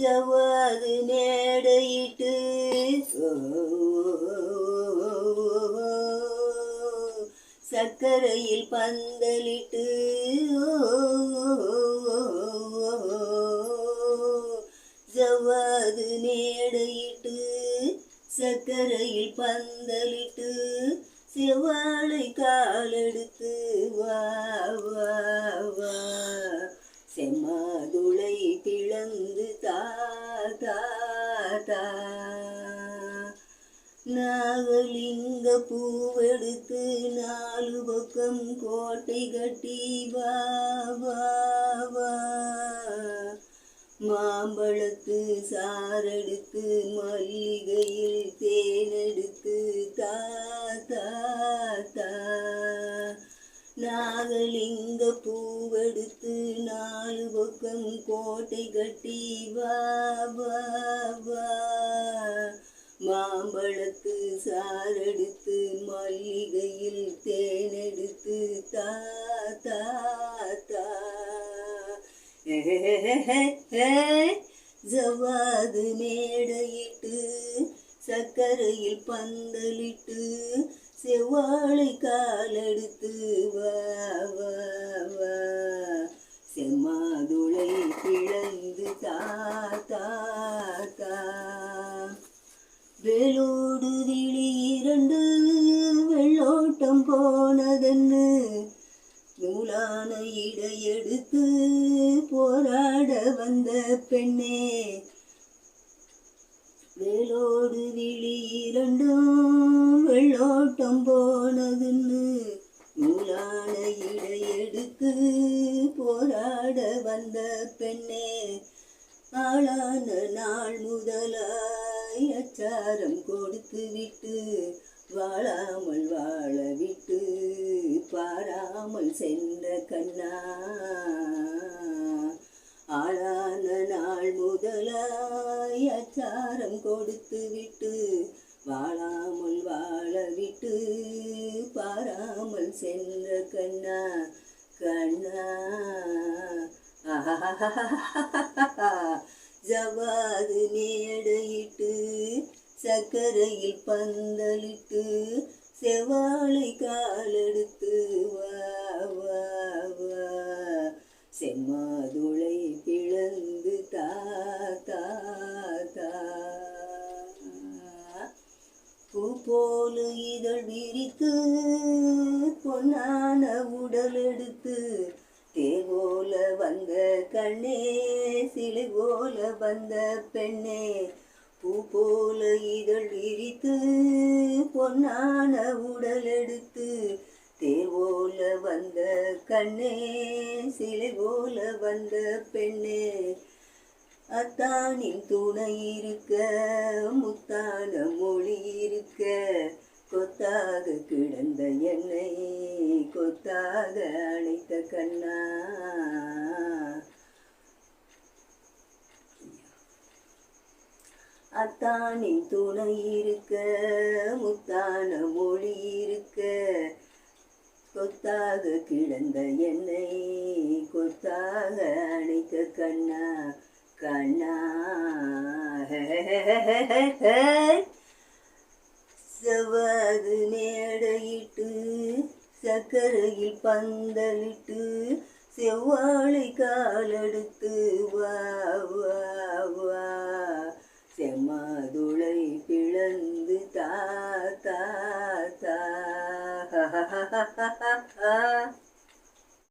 ஜவ்வாது மேடையிட்டு சக்கரையில் பந்தலிட்டு. ஜவ்வாது மேடையிட்டு சக்கரையில் பந்தலிட்டு. செவ்வாழை காலெடுத்து வா வா வா. செம்மாதுளை நாகலிங்க பூவெடுத்து நாலு பக்கம் கோட்டை கட்டி வா மாம்பழத்து சாரெடுத்து மல்லிகையில் தேனெடுத்து நாகலிங்க பூவெடுத்து நாலு பக்கம் கோட்டை கட்டி வா வா வா. மாம்பழத்து சாரெடுத்து மல்லிகையில் தேனெடுத்து தா தா தா. ஜவாது மேடையிட்டு சர்க்கரையில் பந்தலிட்டு செவ்வாழை காலெடுத்து வா வா செம்மாதுளை பிளந்து தாத்தா வேலோடு விழி இரண்டு வெள்ளோட்டம் போனதென்னு நூலான இடையெடுத்து போராட வந்த பெண்ணே. வேலோடு விழி இரண்டும் வெள்ளோட்டம் போனதுன்னு நூலான இடையெடுத்து போராட வந்த பெண்ணே ஆளான நாள் முதலாய் அச்சாரம் கொடுத்து விட்டு வாழாமல் வாழ விட்டு பாராமல் சென்ற கண்ணா. ஆளான நாள் முதலாய் அச்சாரம் கொடுத்து விட்டு வாழாமல் விட்டு பாராமல் சென்ற கண்ணா கண்ணா. ஜவாது மேடையிட்டு சக்கரையில் பந்தலிட்டு செவ்வாழை காலெடுத்து வா வா வா. செம்மாதுள எடுத்து பொன்னான உடல் எடுத்து தேர் வந்த கண்ணே சிலை போல வந்த பெண்ணே பூ போல இதழ் விரித்து பொன்னான உடல் எடுத்து தேவோல வந்த கண்ணே சிலை போல வந்த பெண்ணே. அத்தானின் துணை இருக்க முத்தான மொழி இருக்க கொத்தாக கிடந்த என்னை கொத்தாக அழைத்த கண்ணா. அத்தானின் துணை இருக்க முத்தான மொழி இருக்க கொத்தாக கிடந்த என்னை கொத்தாக அணைத்த கண்ணா. கண்ணா. செவ்வாது மேடையிட்டு சக்கரையில் பந்தலிட்டு செவ்வாழை காலெடுத்து வா வா வா. செம்மாதுளை பிளந்து தா தா தா.